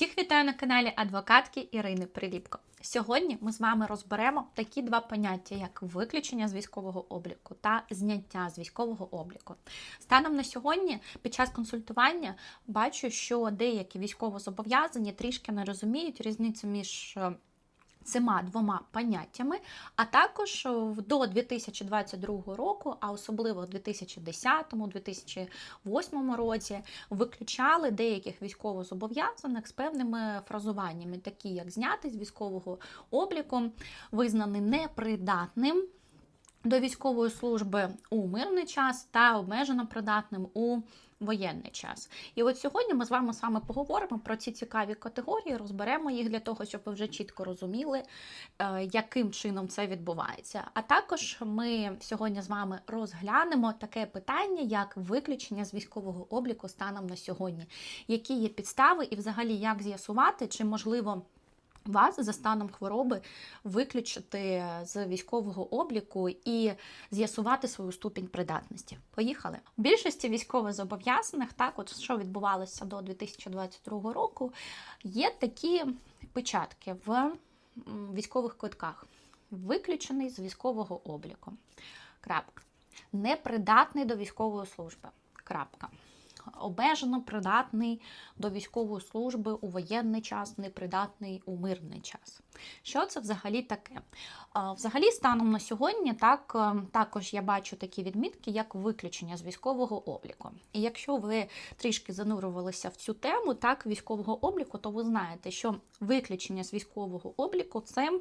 Всіх вітаю на каналі адвокатки Ірини Приліпко. Сьогодні ми з вами розберемо такі два поняття, як виключення з військового обліку та зняття з військового обліку. Станом на сьогодні, під час консультування, бачу, що деякі військовозобов'язані трішки не розуміють різницю між е, цими двома поняттями, а також е, до 2022 року, а особливо в 2010-2008 році, виключали деяких військовозобов'язаних з певними фразуваннями, такі як зняти з військового обліку, визнаний непридатним. До військової служби у мирний час та обмежено придатним у воєнний час. І от сьогодні ми з вами вами поговоримо про ці цікаві категорії, розберемо їх для того, щоб ви вже чітко розуміли, е, яким чином це відбувається. А також ми сьогодні з вами розглянемо таке питання, як виключення з військового обліку станом на сьогодні, які є підстави, і взагалі як з'ясувати, чи можливо. Вас за станом хвороби виключити з військового обліку і з'ясувати свою ступінь придатності. Поїхали. У більшості військовозобов'язаних, так от що відбувалося до 2022 року, є такі печатки в військових квитках. Виключений з військового обліку. Крапка. Непридатний до військової служби. Крапка обмежено придатний до військової служби у воєнний час, непридатний у мирний час. Що це взагалі таке? Взагалі, станом на сьогодні, так е, також я бачу такі відмітки, як виключення з військового обліку. І якщо ви трішки занурювалися в цю тему, так військового обліку, то ви знаєте, що виключення з військового обліку це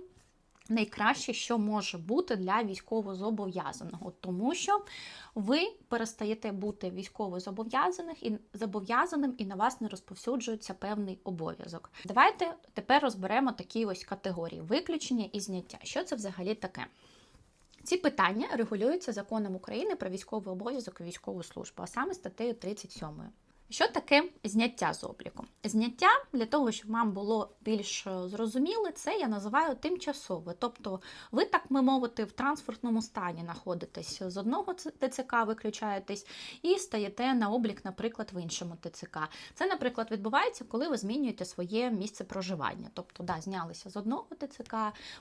найкраще, що може бути для військовозобов'язаного, тому що ви перестаєте бути військовозобов'язаних і зобов'язаним, і на вас не розповсюджується певний обов'язок. Давайте тепер розберемо такі ось категорії: виключення і зняття. Що це взагалі таке? Ці питання регулюються законом України про військовий обов'язок і військову службу, а саме статтею 37. Що таке зняття з обліку? Зняття для того, щоб вам було більш зрозуміло, це я називаю тимчасове. Тобто, ви, так би мовити, в транспортному стані знаходитесь з одного ТЦК, виключаєтесь і стаєте на облік, наприклад, в іншому ТЦК. Це, наприклад, відбувається, коли ви змінюєте своє місце проживання. Тобто, да, знялися з одного ТЦК,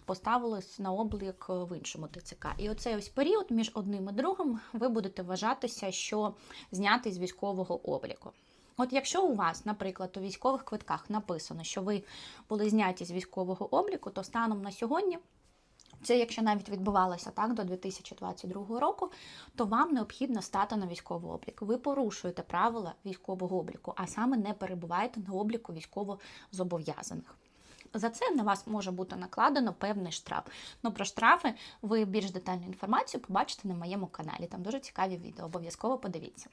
поставились на облік в іншому ТЦК. І оцей ось період між одним і другим ви будете вважатися, що знятий з військового обліку. От якщо у вас, наприклад, у військових квитках написано, що ви були зняті з військового обліку, то станом на сьогодні, це якщо навіть відбувалося так до 2022 року, то вам необхідно стати на військовий облік. Ви порушуєте правила військового обліку, а саме не перебуваєте на обліку військовозобов'язаних. За це на вас може бути накладено певний штраф. Ну про штрафи ви більш детальну інформацію побачите на моєму каналі. Там дуже цікаві відео. Обов'язково подивіться.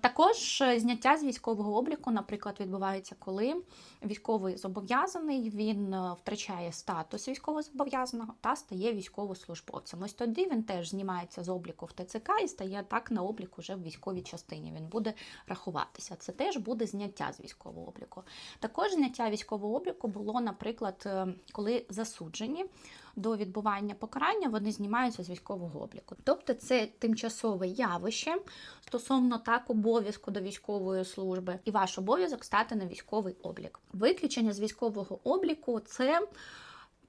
Також зняття з військового обліку, наприклад, відбувається, коли військовий зобов'язаний він втрачає статус військовозобов'язаного та стає військовослужбовцем. Ось тоді він теж знімається з обліку в ТЦК і стає так на облік уже в військовій частині. Він буде рахуватися. Це теж буде зняття з військового обліку. Також зняття військового обліку було, наприклад, коли засуджені до відбування покарання вони знімаються з військового обліку. Тобто це тимчасове явище стосовно так обов'язку до військової служби, і ваш обов'язок стати на військовий облік. Виключення з військового обліку це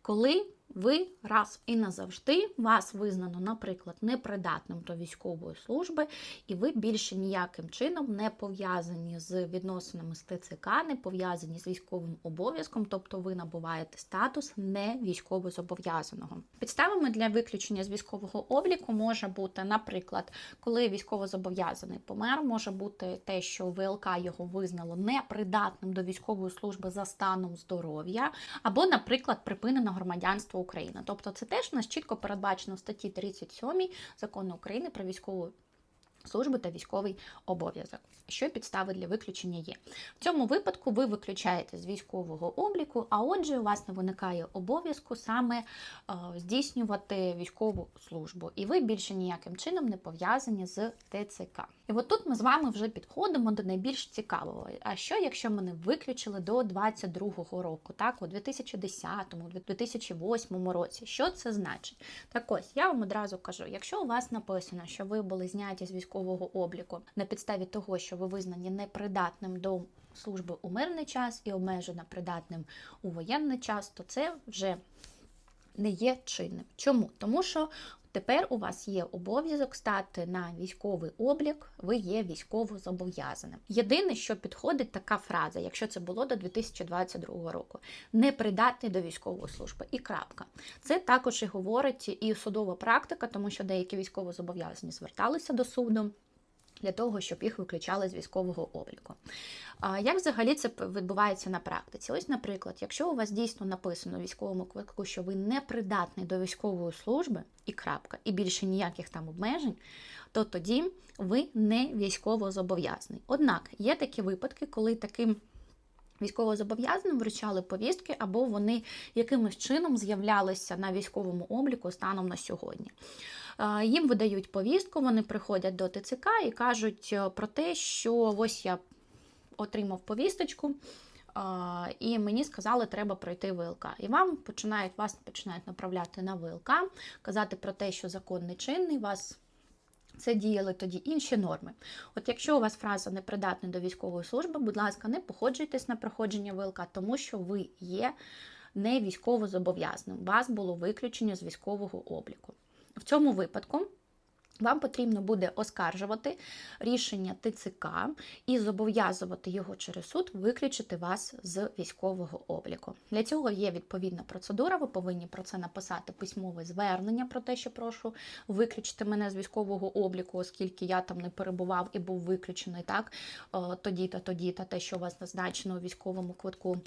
коли ви раз і назавжди вас визнано, наприклад, непридатним до військової служби, і ви більше ніяким чином не пов'язані з відносинами з ТЦК, не пов'язані з військовим обов'язком, тобто ви набуваєте статус не військовозобов'язаного. Підставами для виключення з військового обліку може бути, наприклад, коли військовозобов'язаний помер, може бути те, що ВЛК його визнало непридатним до військової служби за станом здоров'я, або, наприклад, припинено громадянство України. Тобто це теж у нас чітко передбачено в статті 37 закону України про військову службу та військовий обов'язок. Що підстави для виключення є? В цьому випадку ви виключаєте з військового обліку, а отже, у вас не виникає обов'язку саме е, здійснювати військову службу, і ви більше ніяким чином не пов'язані з ТЦК. І от тут ми з вами вже підходимо до найбільш цікавого. А що, якщо мене виключили до 22-го року, так, у 2010-му, 2008 році? Що це значить? Так ось я вам одразу кажу: якщо у вас написано, що ви були зняті з військового обліку на підставі того, що ви визнані непридатним до служби у мирний час і обмежено придатним у воєнний час, то це вже не є чинним. Чому? Тому що тепер у вас є обов'язок стати на військовий облік, ви є військово зобов'язаним. Єдине, що підходить така фраза, якщо це було до 2022 року, не придатний до військової служби. І крапка. Це також і говорить і судова практика, тому що деякі військово зобов'язані зверталися до суду. Для того, щоб їх виключали з військового обліку. А Як взагалі це відбувається на практиці? Ось, наприклад, якщо у вас дійсно написано в військовому квитку, що ви не придатний до військової служби, і крапка, і більше ніяких там обмежень, то тоді ви не військово зобов'язаний. Однак є такі випадки, коли таким військовозобов'язаним вручали повістки, або вони якимось чином з'являлися на військовому обліку станом на сьогодні. Е, Їм видають повістку, вони приходять до ТЦК і кажуть е, про те, що ось я отримав повісточку. І мені сказали, треба пройти ВЛК. І вам починають вас починають направляти на ВЛК, казати про те, що закон не чинний, вас це діяли тоді інші норми. От якщо у вас фраза непридатна до військової служби, будь ласка, не походжуйтесь на проходження ВЛК, тому що ви є не військово зобов'язаним. Вас було виключення з військового обліку. В цьому випадку. Вам потрібно буде оскаржувати рішення ТЦК і зобов'язувати його через суд виключити вас з військового обліку. Для цього є відповідна процедура. Ви повинні про це написати письмове звернення про те, що прошу виключити мене з військового обліку, оскільки я там не перебував і був виключений так тоді-то, тоді-то, те, що у вас назначено у військовому квитку.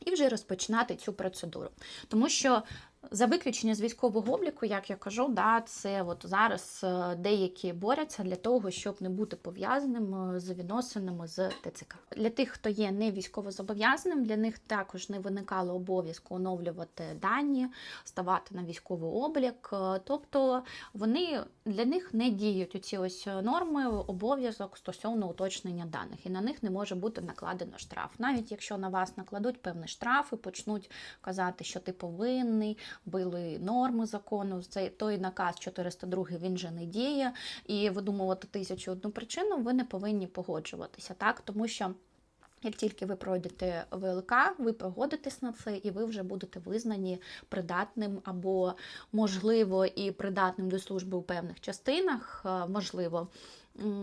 І вже розпочинати цю процедуру. Тому що за виключення з військового обліку, як я кажу, да, це от зараз е, деякі борються для того, щоб не бути пов'язаним е, з відносинами з ТЦК. Для тих, хто є не військовозобов'язаним, для них також не виникало обов'язку оновлювати дані, ставати на військовий облік. Е, Тобто вони для них не діють оці ось норми, обов'язок стосовно уточнення даних, і на них не може бути накладено штраф. Навіть якщо на вас накладуть певний штраф і почнуть казати, що ти повинний били норми закону. Цей той наказ 402 він же не діє, і видумувати тисячу одну причину ви не повинні погоджуватися, так тому що. Як тільки ви пройдете ВЛК, ви погодитесь на це, і ви вже будете визнані придатним або, можливо, і придатним до служби у певних частинах, е, можливо,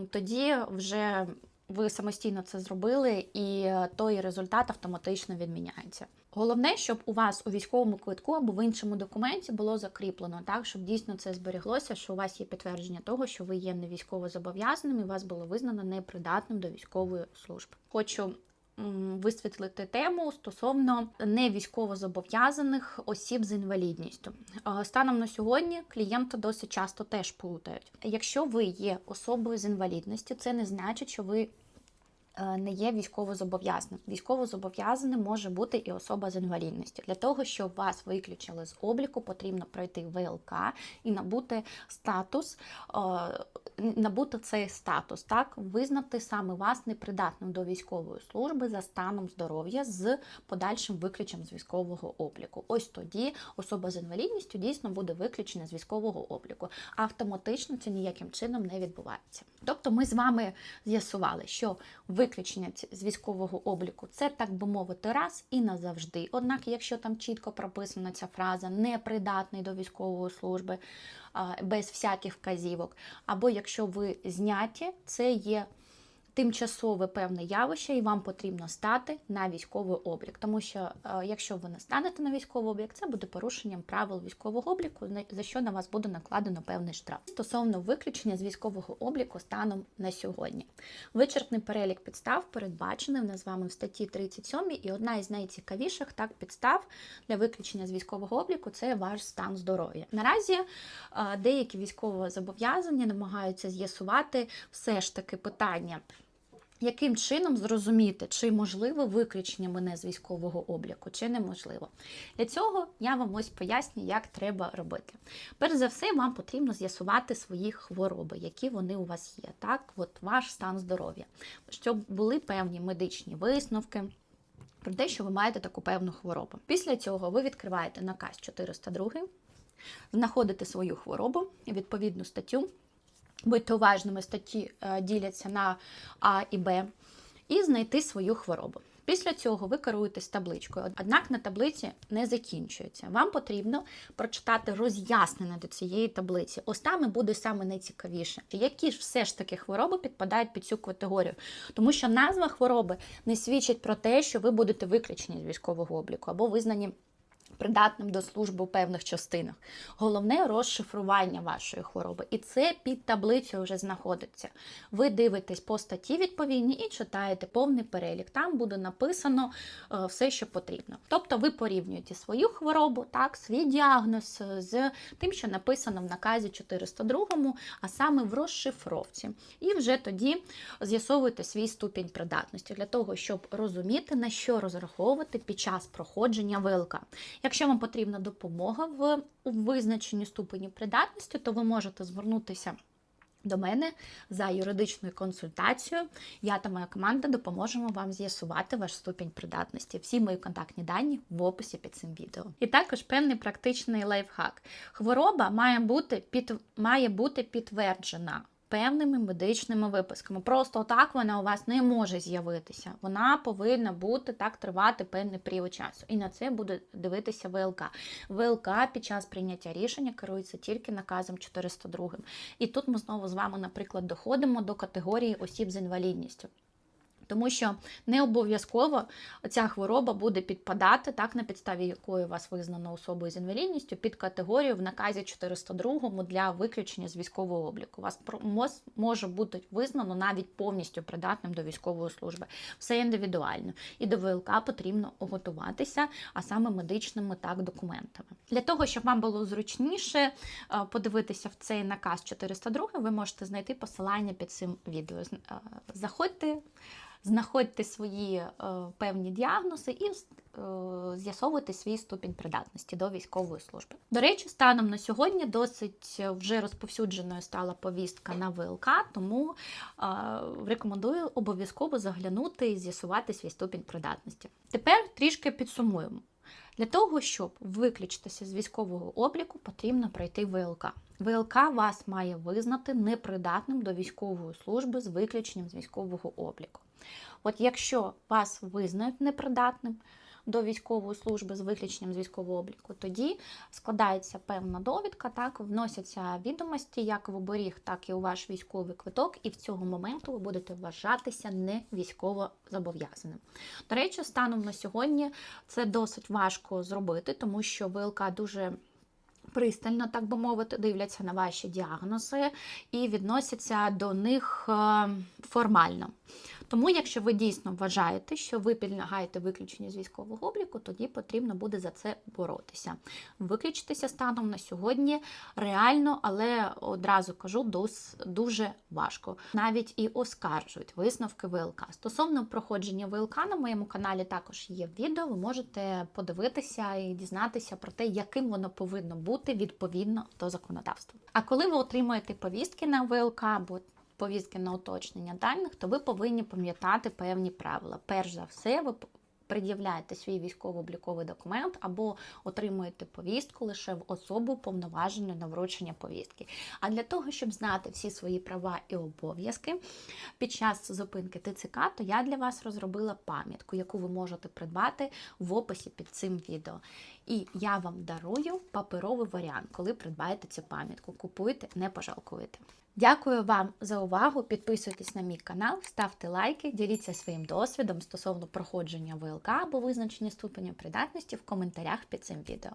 тоді вже ви самостійно це зробили, і той результат автоматично відміняється. Головне, щоб у вас у військовому квитку або в іншому документі було закріплено, так щоб дійсно це зберіглося, що у вас є підтвердження того, що ви є не військово зобов'язаним і вас було визнано непридатним до військової служби. Хочу висвітлити тему стосовно не військовозобов'язаних осіб з інвалідністю. Станом на сьогодні клієнти досить часто теж плутають. Якщо ви є особою з інвалідністю, це не значить, що ви не є військовозобов'язаним. Військовозобов'язаним може бути і особа з інвалідністю. Для того, щоб вас виключили з обліку, потрібно пройти ВЛК і набути статус, е, набути цей статус, так, визнати саме вас непридатним до військової служби за станом здоров'я з подальшим виключенням з військового обліку. Ось тоді особа з інвалідністю дійсно буде виключена з військового обліку. Автоматично це ніяким чином не відбувається. Тобто ми з вами з'ясували, що виключення з військового обліку це, так би мовити, раз і назавжди. Однак, якщо там чітко прописана ця фраза непридатний до військової служби без всяких вказівок, або якщо ви зняті, це є тимчасове певне явище, і вам потрібно стати на військовий облік. Тому що, е, якщо ви не станете на військовий облік, це буде порушенням правил військового обліку, за що на вас буде накладено певний штраф. Стосовно виключення з військового обліку станом на сьогодні. Вичерпний перелік підстав передбачений в нас з вами в статті 37, і одна із найцікавіших так підстав для виключення з військового обліку це ваш стан здоров'я. Наразі е, деякі військово зобов'язані намагаються з'ясувати все ж таки питання яким чином зрозуміти, чи можливо виключення мене з військового обліку, чи неможливо. Для цього я вам ось поясню, як треба робити. Перш за все, вам потрібно з'ясувати свої хвороби, які вони у вас є. Так, от ваш стан здоров'я, щоб були певні медичні висновки. Про те, що ви маєте таку певну хворобу. Після цього ви відкриваєте наказ 402, знаходите свою хворобу відповідну статтю Будьте уважними, статті е, діляться на А і Б. і знайти свою хворобу. Після цього ви керуєтесь табличкою, однак на таблиці не закінчується. Вам потрібно прочитати роз'яснення до цієї таблиці. Ось там і буде саме найцікавіше, які ж все ж таки хвороби підпадають під цю категорію. Тому що назва хвороби не свідчить про те, що ви будете виключені з військового обліку або визнані придатним до служби у певних частинах. Головне розшифрування вашої хвороби. І це під таблицею вже знаходиться. Ви дивитесь по статті відповідні і читаєте повний перелік. Там буде написано е, все, що потрібно. Тобто ви порівнюєте свою хворобу, так, свій діагноз е, з тим, що написано в наказі 402, а саме в розшифровці. І вже тоді з'ясовуєте свій ступінь придатності для того, щоб розуміти, на що розраховувати під час проходження ВЛК. Якщо вам потрібна допомога в визначенні ступені придатності, то ви можете звернутися до мене за юридичною консультацією. Я та моя команда допоможемо вам з'ясувати ваш ступінь придатності. Всі мої контактні дані в описі під цим відео. І також певний практичний лайфхак. Хвороба має бути під має бути підтверджена. Певними медичними виписками. Просто так вона у вас не може з'явитися. Вона повинна бути так тривати певний період часу. І на це буде дивитися ВЛК. ВЛК під час прийняття рішення керується тільки наказом 402. І тут ми знову з вами, наприклад, доходимо до категорії осіб з інвалідністю. Тому що не обов'язково ця хвороба буде підпадати, так на підставі якої вас визнано особою з інвалідністю, під категорію в наказі 402 для виключення з військового обліку. Вас може бути визнано навіть повністю придатним до військової служби. Все індивідуально. І до ВЛК потрібно готуватися, а саме медичними так документами. Для того, щоб вам було зручніше е, подивитися в цей наказ 402, ви можете знайти посилання під цим відео. Е, заходьте знаходьте свої е, певні діагнози і е, з'ясовуйте свій ступінь придатності до військової служби. До речі, станом на сьогодні досить вже розповсюдженою стала повістка на ВЛК, тому е, рекомендую обов'язково заглянути і з'ясувати свій ступінь придатності. Тепер трішки підсумуємо. Для того, щоб виключитися з військового обліку, потрібно пройти ВЛК. ВЛК вас має визнати непридатним до військової служби з виключенням з військового обліку. От якщо вас визнають непридатним до військової служби з виключенням з військового обліку, тоді складається певна довідка, так вносяться відомості як в оберіг, так і у ваш військовий квиток, і в цього моменту ви будете вважатися не військово зобов'язаним. До речі, станом на сьогодні це досить важко зробити, тому що ВЛК дуже пристально, так би мовити, дивляться на ваші діагнози і відносяться до них е, формально. Тому, якщо ви дійсно вважаєте, що ви підлягаєте виключенню з військового обліку, тоді потрібно буде за це боротися. Виключитися станом на сьогодні реально, але одразу кажу, дуже важко. Навіть і оскаржують висновки ВЛК. Стосовно проходження ВЛК на моєму каналі також є відео. Ви можете подивитися і дізнатися про те, яким воно повинно бути відповідно до законодавства. А коли ви отримуєте повістки на ВЛК або повістки на уточнення даних, то ви повинні пам'ятати певні правила. Перш за все, ви пред'являєте свій військово-обліковий документ або отримуєте повістку лише в особу повноважену на вручення повістки. А для того, щоб знати всі свої права і обов'язки під час зупинки ТЦК, то я для вас розробила пам'ятку, яку ви можете придбати в описі під цим відео. І я вам дарую паперовий варіант, коли придбаєте цю пам'ятку. Купуйте, не пожалкуєте. Дякую вам за увагу. Підписуйтесь на мій канал, ставте лайки, діліться своїм досвідом стосовно проходження ВЛК або визначення ступеня придатності в коментарях під цим відео.